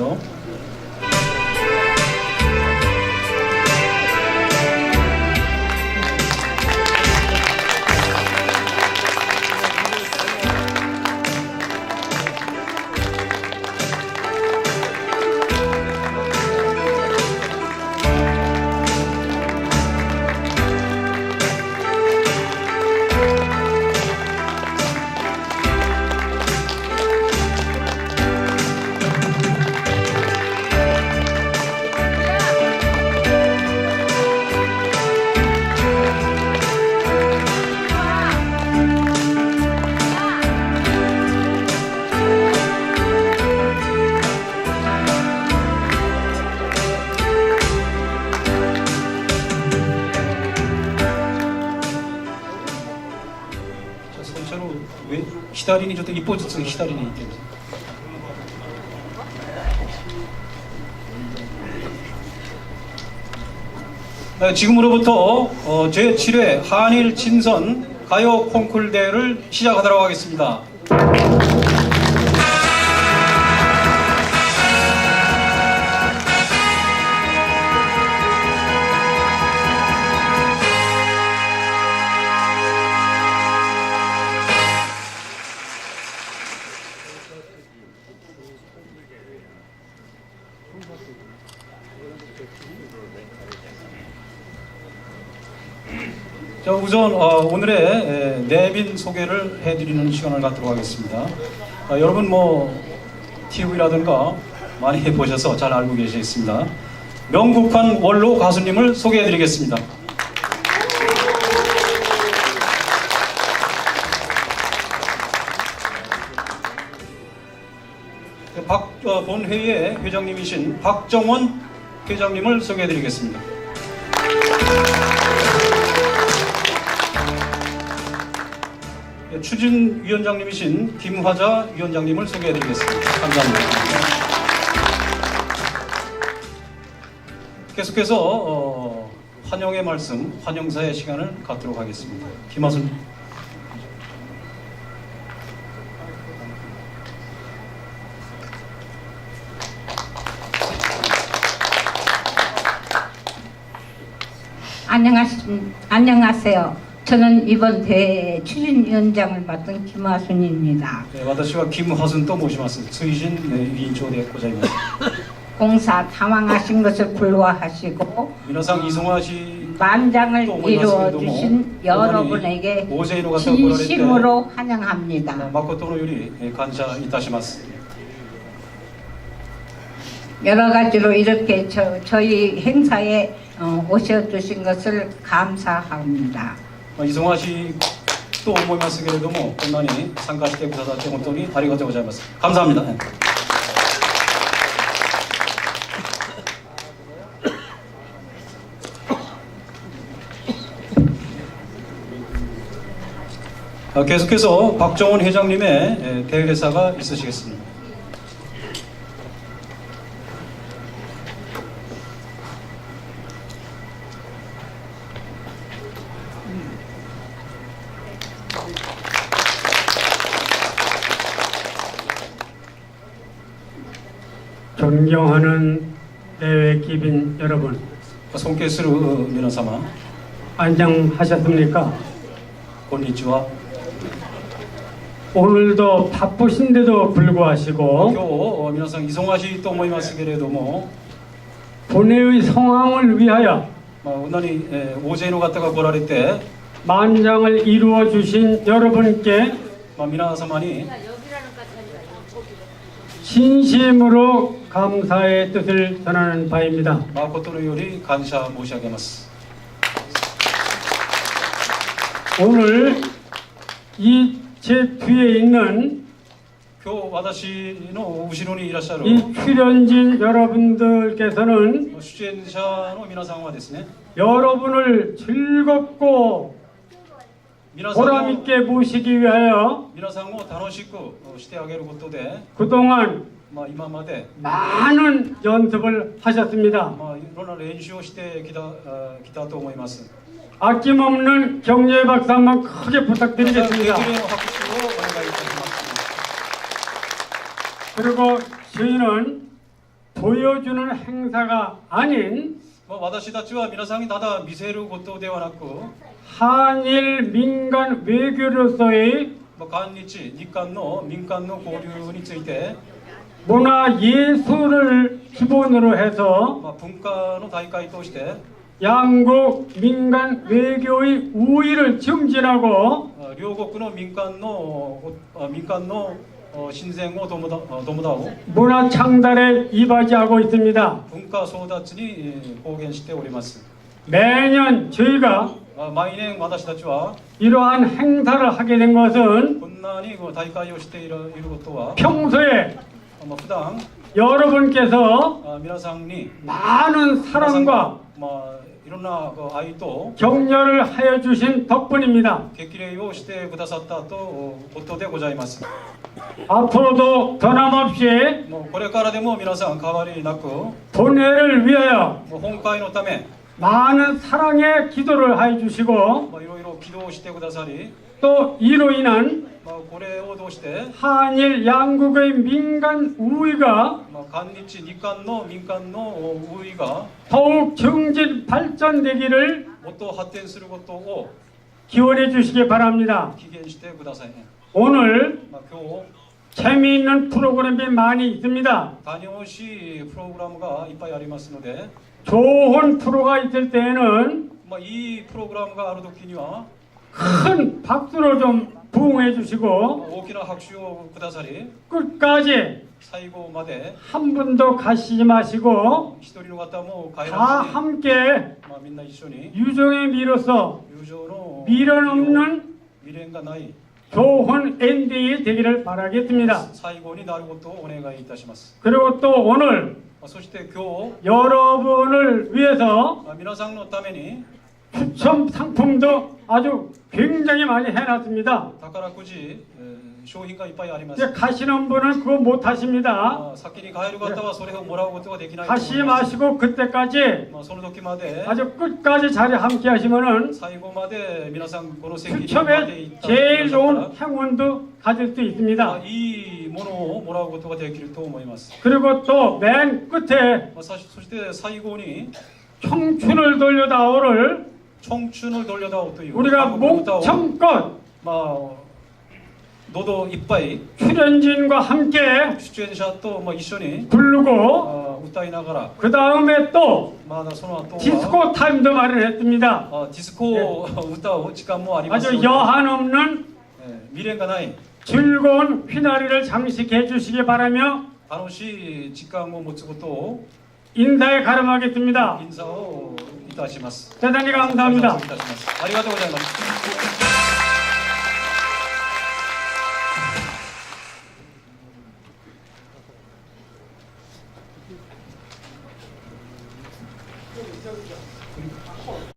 주십시오. 왜 히다린이 저도 이뻐졌어요. 히다린이 때문에. 네, 지금으로부터 어, 제7회 한일 친선 가요 콩쿨 대회를 시작하도록 하겠습니다. 자, 우선 어, 오늘의 에, 내빈 소개를 해드리는 시간을 갖도록 하겠습니다. 어, 여러분 뭐 TV라든가 많이 보셔서 잘 알고 계시겠습니다. 명국한 원로 가수님을 소개해드리겠습니다. 박, 어, 본회의의 회장님이신 박정원 회장님을 소개해드리겠습니다. 추진위원장님이신 김화자 위원장님을 소개해드리겠습니다. 감사합니다. 계속해서 어, 환영의 말씀, 환영사의 시간을 갖도록 하겠습니다. 김하순 안녕하시, 안녕하세요. 저는 이번 대회 추진위원장을 맡은 김화순입니다. 네, 私は 김화순 또 모시ます. 수이진 네, 위인조でございます. 공사 당황하신 것을 불러하시고 미나상 이송화 씨 만장을 또 이루어 모이마스케도 주신 뭐, 여러분에게 오제이노 같은 걸 할때 진심으로 환영합니다. 誠のよりえー感謝いたします。 여러 가지로 이렇게 저, 저희 행사에 어, 오셔주신 것을 감사합니다. まあ、忙しいと思いますけれども、こんなに参加してくださって本当にありがとうございます。 감사합니다. 아, 계속해서 박정원 회장님의 에, 대회사가 있으시겠습니다. 존경하는 대회 기빈 여러분, 손께스루 미나사마, 안녕하셨습니까? 곤니치와 오늘도 바쁘신데도 불구하시고 今日皆さん忙しいと思いますけれども、 본회의 성황을 위하여 まあ、こんなに、えー大勢の方が来られて、 만장을 이루어 주신 여러분께 まあ、皆様に 진심으로 감사의 뜻을 전하는 바입니다. 마코토로 요리 감사 모시아게마스. 오늘 이 제 뒤에 있는 교 와다시노 우시노니 이라샤로 이 출연진 여러분들께서는 뭐, 수젠샤노 미나상화 됐으네. 여러분을 즐겁고 보람 を 있게 모시기 위하여 皆さんを楽しくしてあげることで、 그동안 まあ、今まで、 많은 연습을 하셨습니다. まあ、いろんな練習をしてきたあきたと思います。 아낌없는 격려의 박수 한번 크게 皆さん 부탁드리겠습니다. 激励の拍手をお願いいたします。 그리고 저희는 보여주는 행사가 아닌 まあ、私たちは皆さんにただ見せることではなく、 한일 민간 외교로서의 まあ、韓日、日韓の民間の交流について、 문화 예술을 기본으로 해서 まあ、文化の大会として、 양국 민간 외교의 우위를 증진하고 あ両国の民間のあ民間のあ親善を伴あ伴う 문화 창달에 이바지하고 있습니다. 文化争奪にえー貢献しております。 매년 저희가 あ毎年私たちは 이러한 행사를 하게 된 것은 こんなにこう大会をしているいることは、 평소에 まあ、普段 여러분께서 あ皆さんに 많은 皆さんが 사랑과 まあ、いろんなこう愛と 격려를 하여 주신 덕분입니다. 激励をしてくださったとことでございます。 앞으로도 변함없이 もうこれからでも皆さん変わりなく、も 본회를 위하여 う本会のため、 많은 사랑의 기도를 해 주시고 まあ、いろいろ起動してくださり、 또 이로 인한 まあ、これを通して、 한일 양국의 민간 우위가 まあ、韓日、日韓の民間の運営が 더욱 증진 발전되기를 もっと発展することを 기원해 주시기 바랍니다. 祈願してくださいね。 오늘 まあ、今日、 재미있는 프로그램이 많이 있습니다. 谷尾市プログラムがいっぱいありますので、 좋은 프로가 있을 때에는 まあ、いいプログラムがあるときには、 큰 박수로 좀 부응해 まあ 주시고 大きな拍手をくださり、 끝까지 最後まで 한 분도 가시지 마시고 一人の方も帰 다 らずに、 함께 まあ、みんな一緒に 유종의 미로서 友情の 미련 없는 未練がない 좋은 엔딩이 되기를 바라겠습니다. 最後になることをお願いいたします。 그리고 또 오늘 まあそして今日、 여러분을 위해서 まあ皆さんのために 추첨 상품도 아주 굉장히 많이 해놨습니다. 宝くじ、えー商品がいっぱいあります。 이제 가시는 분은 그거 못 하십니다. まあ先に帰る方はそれをもらうことができないと思い 가시 ます 마시고 그때까지 まあその時まで 아주 끝까지 자리 함께 하시면은 最後まで皆さんこの席にまで行 추첨에 った 제일 くださ 좋은 ったら 행운도 가질 수 まあ 있습니다. いいものをもらうことができると思います。 그리고 또 맨 끝에 まあ、さそして最後に 청춘을 돌려다오를 청춘을 돌려다 옷도 우리가 목청껏 뭐 너도 이빠이 출연진과 함께 출연샷도 뭐 이슈니 부르고 아, 어, 웃다이 나가라 그 다음에 또 마다 소나 또 디스코 타임도 말을 했습니다. 어, 디스코 네. 웃다 오치가 뭐 아니면 아주 여한 없는 예, 네, 미래가 나이 즐거운 휘나리를 장식해 주시기 바라며 바로시 직감 뭐 못쓰고 또 인사에 가름하겠습니다. 인사. いたします。 대단히 감사합니다. いたしますありがとうございます。